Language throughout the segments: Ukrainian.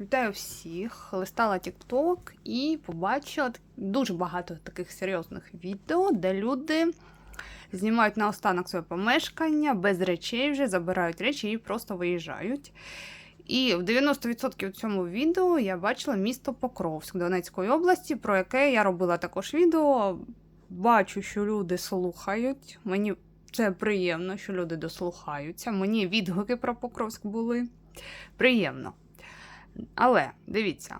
Вітаю всіх! Листала TikTok і побачила дуже багато таких серйозних відео, де люди знімають наостанок своє помешкання без речей вже, забирають речі і просто виїжджають. І в 90% у цьому відео я бачила місто Покровськ Донецької області, про яке я робила також відео. Бачу, що люди слухають. Мені це приємно, що люди дослухаються. Мені відгуки про Покровськ були. Приємно. Але дивіться.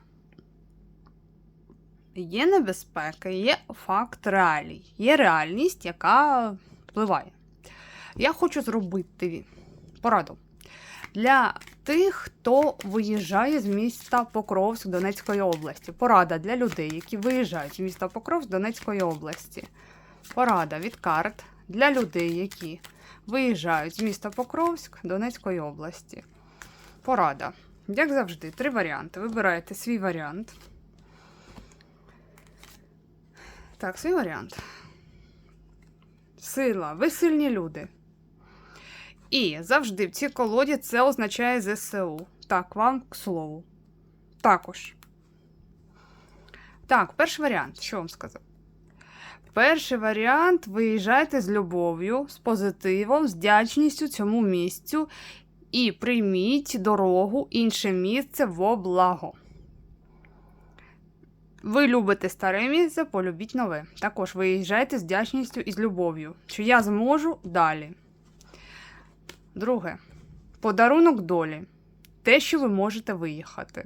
Є небезпека, є факт реалій, є реальність, яка впливає. Я хочу зробити пораду для тих, хто виїжджає з міста Покровськ Донецької області. Порада для людей, які виїжджають з міста Покровськ Донецької області. Порада від карт для людей, які виїжджають з міста Покровськ Донецької області. Порада. Як завжди, три варіанти. Вибираєте свій варіант. Так, свій варіант. Сила. Ви сильні люди. І завжди в цій колоді це означає ЗСУ. Так, вам к слову. Також. Так, перший варіант. Що вам сказав? Перший варіант виїжджайте з любов'ю, з позитивом, з вдячністю цьому місцю і прийміть дорогу інше місце во благо. Ви любите старе місце, полюбіть нове. Також виїжджайте з вдячністю і з любов'ю, що я зможу далі. Друге. Подарунок долі. Те, що ви можете виїхати.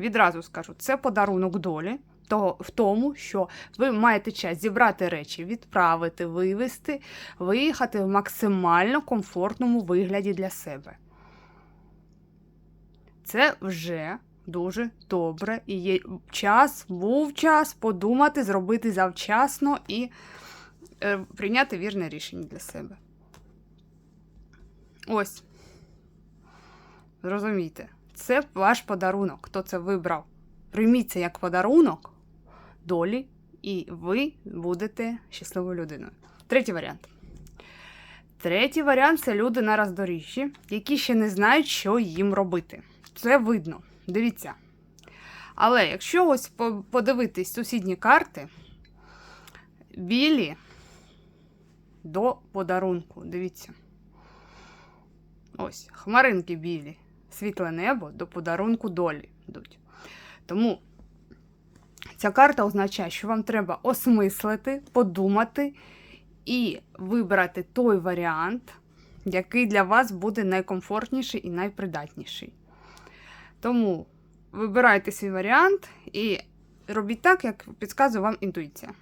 Відразу скажу, це подарунок долі. Того, в тому, що ви маєте час зібрати речі, відправити, вивезти, виїхати в максимально комфортному вигляді для себе. Це вже дуже добре. І є час, був час подумати, зробити завчасно і е, прийняти вірне рішення для себе. Ось. Зрозумійте, це ваш подарунок. Хто це вибрав? Прийміть це як подарунок долі, і ви будете щасливою людиною. Третій варіант. Третій варіант це люди на роздоріжжі, які ще не знають, що їм робити. Це видно. Дивіться. Але якщо ось подивитись сусідні карти, білі до подарунку. Дивіться. Ось, хмаринки білі, світле небо до подарунку долі йдуть. Тому ця карта означає, що вам треба осмислити, подумати і вибрати той варіант, який для вас буде найкомфортніший і найпридатніший. Тому вибирайте свій варіант і робіть так, як підказує вам інтуїція.